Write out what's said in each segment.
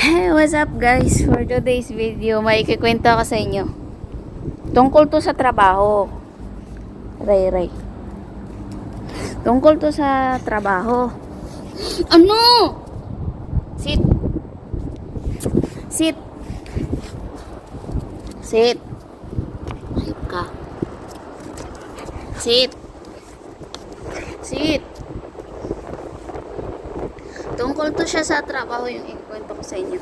Hey, what's up guys? For today's video, may ikikwento ako sa inyo. Tungkol to sa trabaho. Ray, Ray. Tungkol to sa trabaho. Ano? Sit. Sit. Sit. Ayop ka. Sit. Sit. Tungkol to siya sa trabaho yung ikwento ko sa inyo.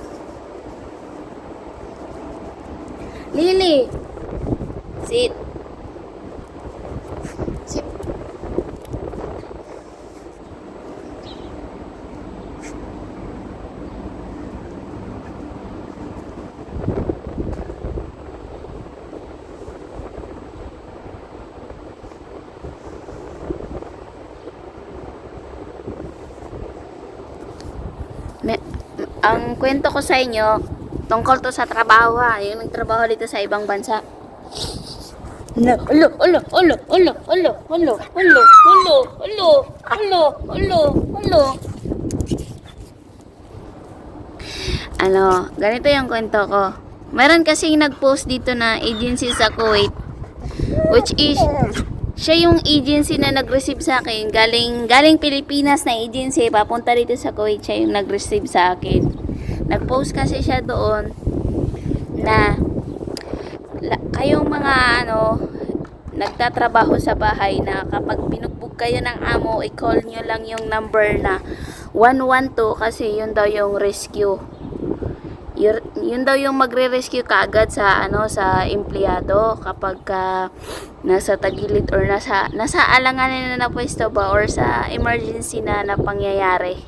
Lily! Sit. Me- ang kwento ko sa inyo, tungkol to sa trabaho ha, yung nagtrabaho dito sa ibang bansa. Ulo, ulo, ulo, ulo, ulo, ulo, ulo, ulo, ulo, ulo, ulo, ulo, ulo. Ano, ganito yung kwento ko. Meron kasing nag-post dito na agency sa Kuwait, which is, siya yung agency na nag-receive sa akin. Galing, galing Pilipinas na agency, papunta dito sa Kuwait, siya yung nag-receive sa akin. Nag-post kasi siya doon na kayong mga ano nagtatrabaho sa bahay na kapag binugbog kayo ng amo, i-call nyo lang yung number na 112 kasi yun daw yung rescue. Yun, yun daw yung magre-rescue kaagad sa ano sa empleyado kapag ka nasa tagilid or nasa nasa alanganin na na pwesto ba or sa emergency na na pangyayari.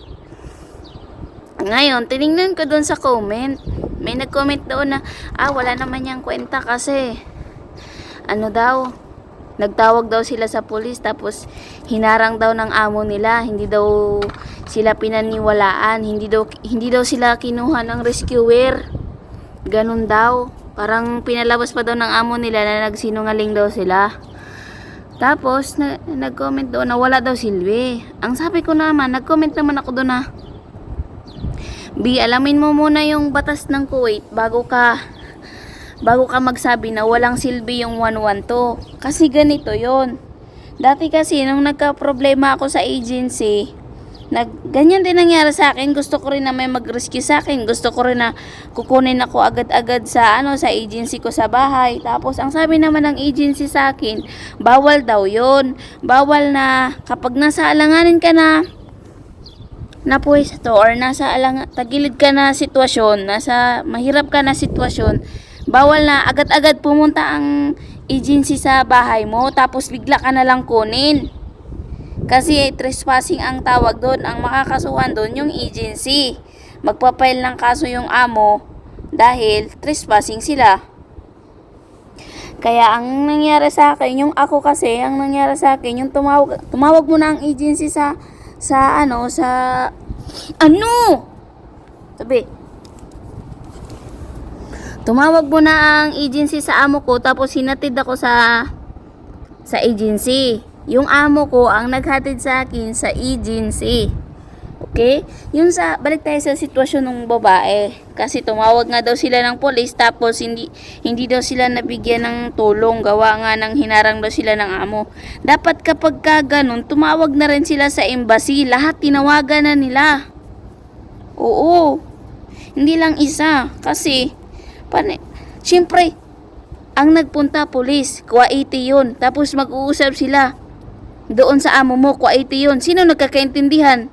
Ngayon, tiningnan ko doon sa comment. May nag-comment doon na, ah, wala naman niyang kwenta kasi, ano daw, nagtawag daw sila sa pulis tapos hinarang daw ng amo nila, hindi daw sila pinaniwalaan, hindi daw, hindi daw sila kinuha ng rescuer. Ganun daw. Parang pinalabas pa daw ng amo nila na nagsinungaling daw sila. Tapos, na, nag-comment doon na wala daw silbi. Ang sabi ko naman, nag-comment naman ako doon na, B, alamin mo muna yung batas ng Kuwait bago ka bago ka magsabi na walang silbi yung 112. Kasi ganito yon. Dati kasi nung nagka-problema ako sa agency, nag ganyan din nangyari sa akin. Gusto ko rin na may mag-rescue sa akin. Gusto ko rin na kukunin ako agad-agad sa ano sa agency ko sa bahay. Tapos ang sabi naman ng agency sa akin, bawal daw 'yon. Bawal na kapag nasa alanganin ka na, na pwesto or nasa alang tagilid ka na sitwasyon, nasa mahirap ka na sitwasyon, bawal na agad-agad pumunta ang agency sa bahay mo tapos bigla ka na lang kunin. Kasi trespassing ang tawag doon, ang makakasuhan doon yung agency. Magpapail ng kaso yung amo dahil trespassing sila. Kaya ang nangyari sa akin, yung ako kasi, ang nangyari sa akin, yung tumawag, tumawag mo na ang agency sa sa ano, sa ano? Sabi. Tumawag mo na ang agency sa amo ko tapos hinatid ako sa sa agency. Yung amo ko ang naghatid sa akin sa agency. Okay? Yun sa, balik tayo sa sitwasyon ng babae. Kasi tumawag nga daw sila ng polis tapos hindi, hindi daw sila nabigyan ng tulong. Gawa nga ng hinarang daw sila ng amo. Dapat kapag ka ganun, tumawag na rin sila sa embassy. Lahat tinawagan na nila. Oo. Hindi lang isa. Kasi, pane, syempre, ang nagpunta polis, Kuwaiti yun. Tapos mag-uusap sila. Doon sa amo mo, Kuwaiti yun. Sino nagkakaintindihan?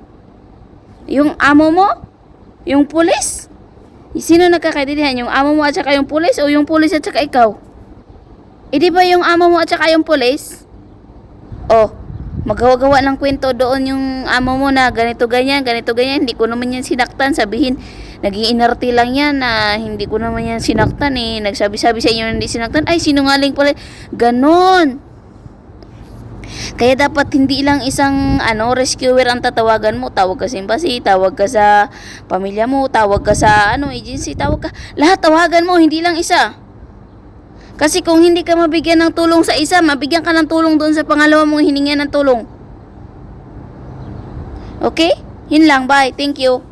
Yung amo mo? Yung pulis? Sino nagkakaintindihan? Yung amo mo at saka yung pulis o yung pulis at saka ikaw? E di ba yung amo mo at saka yung pulis? Oh, magawa-gawa ng kwento doon yung amo mo na ganito ganyan, ganito ganyan, hindi ko naman yan sinaktan, sabihin, naging inarte lang yan na hindi ko naman yan sinaktan eh, nagsabi-sabi sa inyo na hindi sinaktan, ay sinungaling pala, ganon. Kaya dapat hindi lang isang ano rescuer ang tatawagan mo. Tawag ka sa embassy, tawag ka sa pamilya mo, tawag ka sa ano agency, tawag ka. Lahat tawagan mo, hindi lang isa. Kasi kung hindi ka mabigyan ng tulong sa isa, mabigyan ka ng tulong doon sa pangalawa mong hiningan ng tulong. Okay? Yun lang. Bye. Thank you.